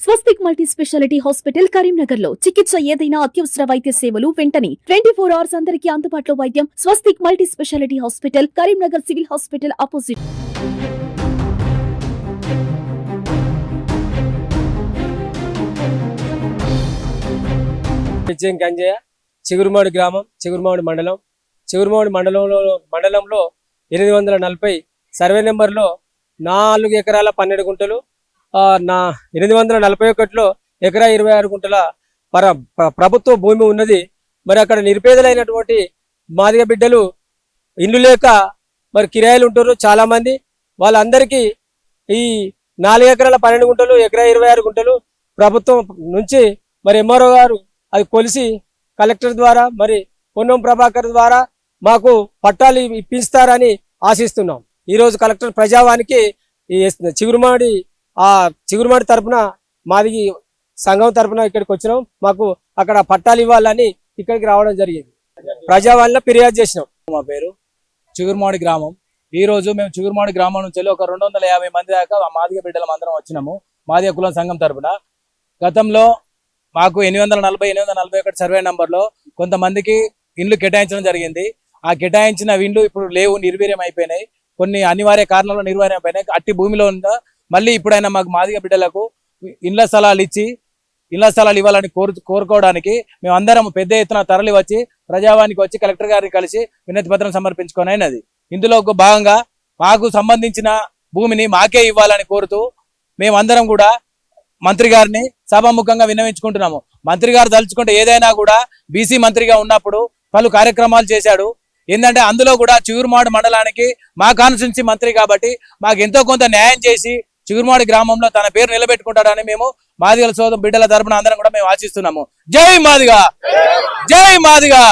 స్వస్తిక్ multi speciality hospital కరీంనగర్లో చికిత్స ఏదైనా అత్యవసర వైద్య సేవలు వెంటనే ట్వంటీ ఫోర్ అవర్స్ అందరికీ అందుబాటులో వైద్యం. Swastik multi speciality hospital Karimnagar civil hospital opposite Pichem Kanjayya Chigurumadi గ్రామం చిగురుమాడు మండలం. చిగురుమాడి మండలంలో మండలంలో ఎనిమిది వందల నలభై సర్వే నెంబర్లో నాలుగు ఎకరాల పన్నెండు గుంటలు నా ఎనిమిది వందల నలభై ఒకటిలో ఎకరా ఇరవై ఆరు గుంటల పర ప్రభుత్వ భూమి ఉన్నది. మరి అక్కడ నిరుపేదలైనటువంటి మాదిగ బిడ్డలు ఇల్లు లేక మరి కిరాయిలు ఉంటారు చాలామంది. వాళ్ళందరికీ ఈ నాలుగు ఎకరాల పన్నెండు గుంటలు ఎకరా ఇరవై ఆరు గుంటలు ప్రభుత్వం నుంచి మరి ఎంఆర్ఓ గారు అది కొలిసి కలెక్టర్ ద్వారా మరి పొన్నం ప్రభాకర్ ద్వారా మాకు పట్టాలు ఇప్పిస్తారని ఆశిస్తున్నాం. ఈరోజు కలెక్టర్ ప్రజావానికి చిగురుమాడి ఆ చిగురుమాడి తరపున మాది సంఘం తరపున ఇక్కడికి వచ్చినాం. మాకు అక్కడ పట్టాలు ఇవ్వాలని ఇక్కడికి రావడం జరిగింది. ప్రజావాణిలో ఫిర్యాదు చేసినాం. మా పేరు చిగురుమాడి గ్రామం. ఈ రోజు మేము చిగురుమాడి గ్రామం నుంచి ఒక రెండు వందల యాభై మంది దాకా మాదిగ బిడ్డలం అందరం వచ్చినాము. మాదిగ కులం సంఘం తరపున. గతంలో మాకు ఎనిమిది వందల నలభై ఎనిమిది వందల నలభై ఒకటి సర్వే నంబర్లో కొంతమందికి ఇండ్లు కేటాయించడం జరిగింది. ఆ కేటాయించిన ఇండ్లు ఇప్పుడు లేవు నిర్వీర్యం అయిపోయినాయి. కొన్ని అనివార్య కారణాలు నిర్వీర్యం అయిపోయినాయి. అట్టి భూమిలో ఉందా మళ్ళీ ఇప్పుడైనా మాకు మాదిగ బిడ్డలకు ఇళ్ళ స్థలాలు ఇచ్చి ఇళ్ళ స్థలాలు ఇవ్వాలని కోరు కోరుకోవడానికి మేము అందరం పెద్ద ఎత్తున తరలి వచ్చి ప్రజావానికి వచ్చి కలెక్టర్ గారిని కలిసి వినతి పత్రం సమర్పించుకొని అయినది. ఇందులో ఒక భాగంగా మాకు సంబంధించిన భూమిని మాకే ఇవ్వాలని కోరుతూ మేమందరం కూడా మంత్రి గారిని సభాముఖంగా విన్నవించుకుంటున్నాము. మంత్రి గారు తలుచుకుంటే ఏదైనా కూడా బీసీ మంత్రిగా ఉన్నప్పుడు పలు కార్యక్రమాలు చేశాడు. ఏంటంటే అందులో కూడా చిగురుమాడు మండలానికి మా కాన్స్టిట్యున్సీ మంత్రి కాబట్టి మాకు ఎంతో కొంత న్యాయం చేసి చిగురుమాడి గ్రామంలో తన పేరు నిలబెట్టుకుంటాడని మేము మాదిగల సోదం బిడ్డల తరపున అందరం కూడా మేము ఆశిస్తున్నాము. జై మాదిగా! జై మాదిగా!